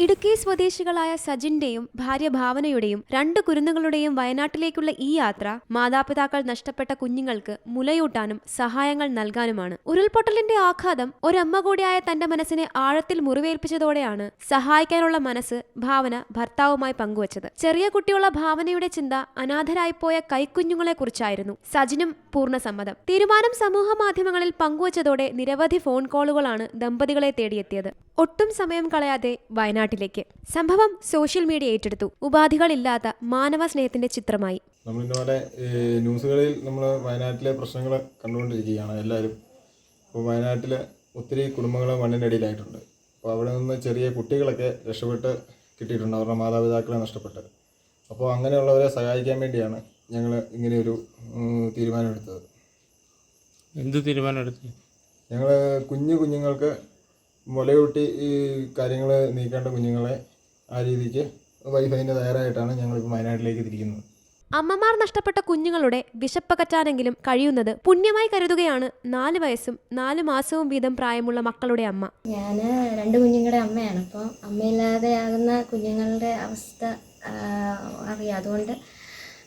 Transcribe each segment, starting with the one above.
ഇടുക്കി സ്വദേശികളായ സജിന്റെയും ഭാര്യ ഭാവനയുടെയും രണ്ട് കുരുന്നുകളുടെയും വയനാട്ടിലേക്കുള്ള ഈ യാത്ര മാതാപിതാക്കൾ നഷ്ടപ്പെട്ട കുഞ്ഞുങ്ങൾക്ക് മുലയൂട്ടാനും സഹായങ്ങൾ നൽകാനുമാണ്. ഉരുൾപൊട്ടലിന്റെ ആഘാതം ഒരമ്മ കൂടിയായ തന്റെ മനസ്സിനെ ആഴത്തിൽ മുറിവേൽപ്പിച്ചതോടെയാണ് സഹായിക്കാനുള്ള മനസ്സ് ഭാവന ഭർത്താവുമായി പങ്കുവച്ചത്. ചെറിയ കുട്ടിയുള്ള ഭാവനയുടെ ചിന്ത അനാഥരായിപ്പോയ കൈക്കുഞ്ഞുങ്ങളെ കുറിച്ചായിരുന്നു സജിനും പൂർണ സമ്മതം തീരുമാനം സമൂഹ മാധ്യമങ്ങളിൽ പങ്കുവച്ചതോടെ നിരവധി ഫോൺ കോളുകളാണ് ദമ്പതികളെ തേടിയെത്തിയത്. ഒട്ടും സമയം കളയാതെ വയനാട്ടിലേക്ക്. സംഭവം സോഷ്യൽ മീഡിയ ഏറ്റെടുത്തു. ഉപാധികളില്ലാത്ത മാനവ സ്നേഹത്തിന്റെ ചിത്രമായി. നമ്മൾ ഇന്നോടെ ന്യൂസുകളിൽ നമ്മൾ വയനാട്ടിലെ പ്രശ്നങ്ങൾ കണ്ടുകൊണ്ടിരിക്കുകയാണ് എല്ലാവരും. ഇപ്പോൾ വയനാട്ടിലെ ഒത്തിരി കുടുംബങ്ങൾ മണ്ണിനടിയിലായിട്ടുണ്ട് അപ്പോൾ അവിടെ നിന്ന് ചെറിയ കുട്ടികളൊക്കെ രക്ഷപ്പെട്ട് കിട്ടിയിട്ടുണ്ട്. അവരുടെ മാതാപിതാക്കളെ നഷ്ടപ്പെട്ട്. അപ്പോൾ അങ്ങനെയുള്ളവരെ സഹായിക്കാൻ വേണ്ടിയാണ് ഞങ്ങൾ ഇങ്ങനെയൊരു തീരുമാനമെടുത്തത്. എന്ത് തീരുമാനം എടുത്തു ഞങ്ങൾ കുഞ്ഞു കുഞ്ഞുങ്ങൾക്ക് മുലയൂട്ടി ഈ കാര്യങ്ങൾ നീക്കേണ്ട കുഞ്ഞുങ്ങളെ ആ രീതിക്ക് വൈഫൈന്റെ തയ്യാറായിട്ടാണ് ഞങ്ങളിപ്പോൾ വയനാട്ടിലേക്ക് തിരിക്കുന്നത്. അമ്മമാർ നഷ്ടപ്പെട്ട കുഞ്ഞുങ്ങളുടെ വിശപ്പകറ്റാനെങ്കിലും കഴിയുന്നത് പുണ്യമായി കരുതുകയാണ് നാല് വയസ്സും നാല് മാസവും വീതം പ്രായമുള്ള മക്കളുടെ അമ്മ. ഞാൻ രണ്ട് കുഞ്ഞുങ്ങളുടെ അമ്മയാണ്. അപ്പോൾ അമ്മയില്ലാതെയാകുന്ന കുഞ്ഞുങ്ങളുടെ അവസ്ഥ അറിയാം. അതുകൊണ്ട്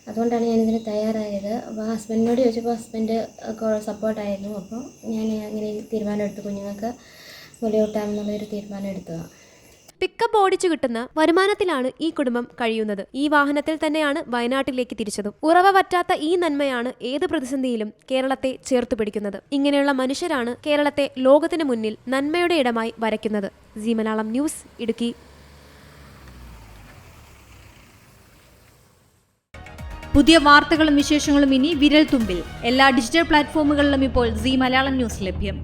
അതുകൊണ്ടാണ് ഞാനിതിന് തയ്യാറായത്. അപ്പോൾ ഹസ്ബൻഡിനോട് ചോദിച്ചപ്പോൾ ഹസ്ബൻഡ് സപ്പോർട്ടായിരുന്നു. അപ്പോൾ ഞാൻ അങ്ങനെ തീരുമാനമെടുത്തു കുഞ്ഞുങ്ങൾക്ക്. മുലയൂട്ടാമെന്നുള്ളൊരു തീരുമാനം എടുത്തതാണ് പിക്കപ്പ് ഓടിച്ചു കിട്ടുന്ന വരുമാനത്തിലാണ് ഈ കുടുംബം കഴിയുന്നത്. ഈ വാഹനത്തിൽ തന്നെയാണ് വയനാട്ടിലേക്ക് തിരിച്ചതും. ഉറവ പറ്റാത്ത ഈ നന്മയാണ് ഏത് പ്രതിസന്ധിയിലും കേരളത്തെ ചേർത്തു പിടിക്കുന്നത്. ഇങ്ങനെയുള്ള മനുഷ്യരാണ് കേരളത്തെ ലോകത്തിന് മുന്നിൽ നന്മയുടെ ഇടമായി വരയ്ക്കുന്നത്. Zee Malayalam news Idukki. പുതിയ വാർത്തകളും വിശേഷങ്ങളും ഇനി വിരൽ തുമ്പിൽ എല്ലാ ഡിജിറ്റൽ പ്ലാറ്റ്ഫോമുകളിലും ഇപ്പോൾ സി മലയാളം ന്യൂസ് ലഭ്യം.